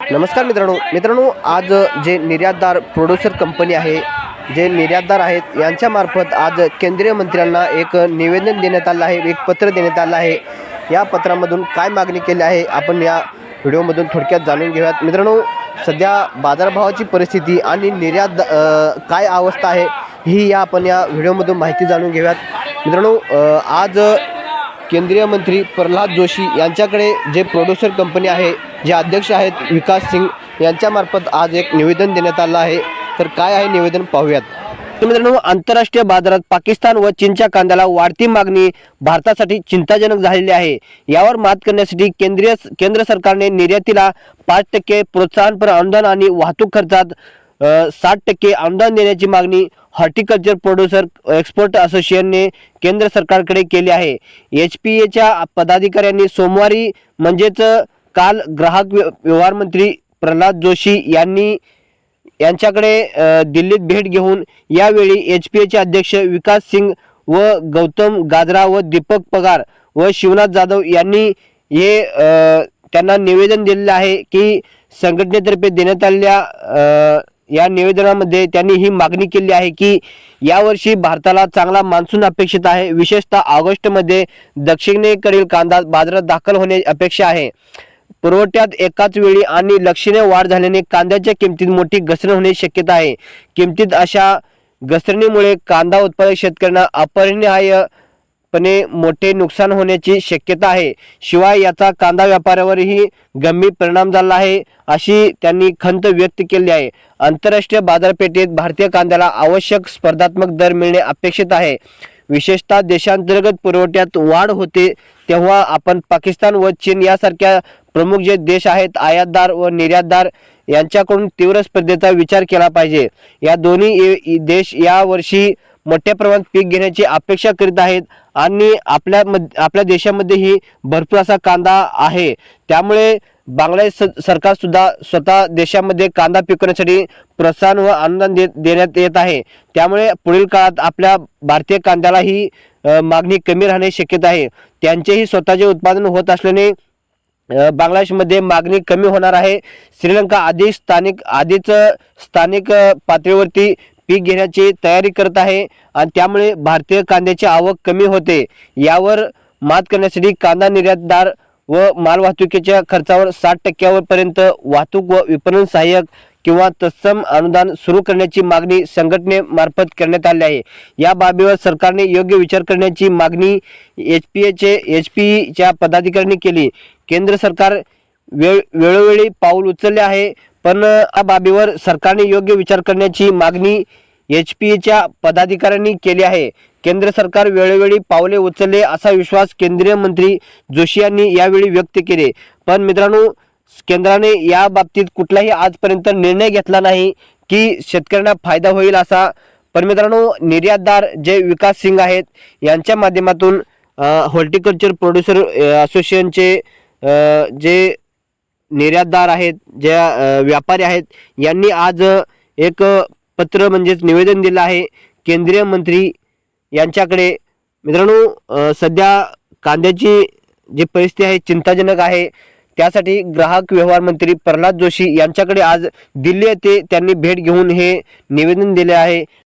नमस्कार मित्रांनो. मित्रांनो आज जे निर्यातदार प्रोड्युसर कंपनी आहे जे निर्यातदार आहेत यांच्यामार्फत आज केंद्रीय मंत्र्यांना एक निवेदन देण्यात आलं आहे एक पत्र देण्यात आलं आहे. या पत्रामधून काय मागणी केली आहे आपण या व्हिडिओमधून थोडक्यात जाणून घेऊयात. मित्रांनो सध्या बाजारभावाची परिस्थिती आणि निर्यात काय अवस्था आहे ही या आपण या व्हिडिओमधून माहिती जाणून घेऊयात. मित्रांनो आज केंद्रीय मंत्री प्रल्हाद जोशी यांच्याकडे जे प्रोड्युसर कंपनी आहे जे अध्यक्ष आहेत विकास सिंग यांच्यामार्फत आज एक निवेदन देण्यात आलं आहे. तर काय आहे निवेदन पाहूयात. मित्रांनो आंतरराष्ट्रीय बाजारात पाकिस्तान व चीनच्या कांद्याला वाढती मागणी भारतासाठी चिंताजनक झालेली आहे. यावर मात करण्यासाठी केंद्रीय केंद्र सरकारने निर्यातीला पाच टक्के प्रोत्साहनपर अनुदान आणि वाहतूक खर्चात साठ टक्के अनुदान देण्याची मागणी हॉर्टिकल्चर प्रोड्युसर एक्सपोर्ट असोसिएशनने केंद्र सरकारकडे केले आहे. एच पी एच्या पदाधिकाऱ्यांनी सोमवारी म्हणजेच काल ग्राहक व्यवहार मंत्री प्रल्हाद जोशी यांनी यांच्याकडे दिल्लीत भेट घेऊन यावेळी एच पी एचे अध्यक्ष विकास सिंग व गौतम गाजरा व दीपक पगार व शिवनाथ जाधव यांनी हे त्यांना निवेदन दिलेलं आहे की संघटनेतर्फे देण्यात आलेल्या या निवेदनामध्ये त्यांनी ही मागणी केली आहे की यावर्षी भारताला चांगला मान्सून अपेक्षित आहे. विशेषतः ऑगस्टमध्ये दक्षिणेकडील कांदा बाजारात दाखल होणे अपेक्षा आहे. पुरवठ्यात एकाच वेळी आणि लक्षणीय वाढ झाल्याने कांद्याच्या किमतीत मोठी घसरण होण्याची शक्यता आहे. किमतीत अशा घसरणीमुळे कांदा उत्पादक शेतकऱ्यांना पणे मोठे नुकसान होण्याची शक्यता आहे. शिवाय याचा कांदा व्यापाऱ्यावरही गंभीर परिणाम झाला आहे अशी त्यांनी खंत व्यक्त केली आहे. आंतरराष्ट्रीय बाजारपेठेत भारतीय कांद्याला आवश्यक स्पर्धात्मक दर मिळणे अपेक्षित आहे. विशेषतः देशांतर्गत पुरवठ्यात वाढ होते तेव्हा आपण पाकिस्तान व चीन यासारख्या प्रमुख जे देश आहेत आयातदार व निर्यातदार यांच्याकडून तीव्र स्पर्धेचा विचार केला पाहिजे. या दोन्ही ए- देश यावर्षी मोठ्या प्रमाणात पीक घेण्याची अपेक्षा करीत आहेत आणि आपल्या मध आपल्या देशामध्येही भरपूर असा कांदा आहे. त्यामुळे बांगलादेश स- सरकार सुद्धा स्वतः देशामध्ये कांदा पिकवण्यासाठी प्रोत्साहन व अनुदान दे देण्यात येत आहे. त्यामुळे पुढील काळात आपल्या भारतीय कांद्यालाही मागणी कमी राहण्याची शक्यता आहे. त्यांचेही स्वतःचे उत्पादन होत असल्याने बांगलादेशमध्ये मागणी कमी होणार आहे. श्रीलंका आधीच स्थानिक आधीच स्थानिक पातळीवरती पीक घेण्याची तयारी करत आहे आणि त्यामुळे भारतीय कांद्याची आवक कमी होते. यावर मात करण्यासाठी कांदा निर्यातदार व मालवाहतुकीच्या खर्चावर साठ टक्क्यावरपर्यंत वाहतूक व विपणन सहाय्यक किंवा तत्सम अनुदान सुरू करण्याची मागणी संघटनेमार्फत करण्यात आली आहे. या बाबीवर सरकारने योग्य विचार करण्याची मागणी एच पी एचे एच पी ईच्या पदाधिकाऱ्यांनी केली. केंद्र सरकार वेळ वेळोवेळी पाऊल उचलले आहे. पण या बाबीवर सरकारने योग्य विचार करण्याची मागणी एच पी एच्या पदाधिकाऱ्यांनी केली आहे. केंद्र सरकार वेळोवेळी पावले उचलले असा विश्वास केंद्रीय मंत्री जोशी यांनी यावेळी व्यक्त केले. पण मित्रांनो केंद्राने या बाबतीत कुठलाही आजपर्यंत निर्णय घेतला नाही की शेतकऱ्यांना फायदा होईल असा. पण मित्रांनो निर्यातदार जे विकास सिंग आहेत यांच्या माध्यमातून हॉर्टिकल्चर प्रोड्युसर असोसिएशनचे जे निर्यातदार आहेत ज्या व्यापारी आहेत यांनी आज एक पत्र म्हणजेच निवेदन दिलं आहे. केंद्रीय मंत्री यांच्याकडे मित्रांनो सध्या कांद्याची जी परिस्थिती आहे चिंताजनक आहे. त्यासाठी ग्राहक व्यवहार मंत्री प्रल्हाद जोशी यांच्याकडे आज दिल्ली येथे त्यांनी भेट घेऊन हे निवेदन दिले आहे.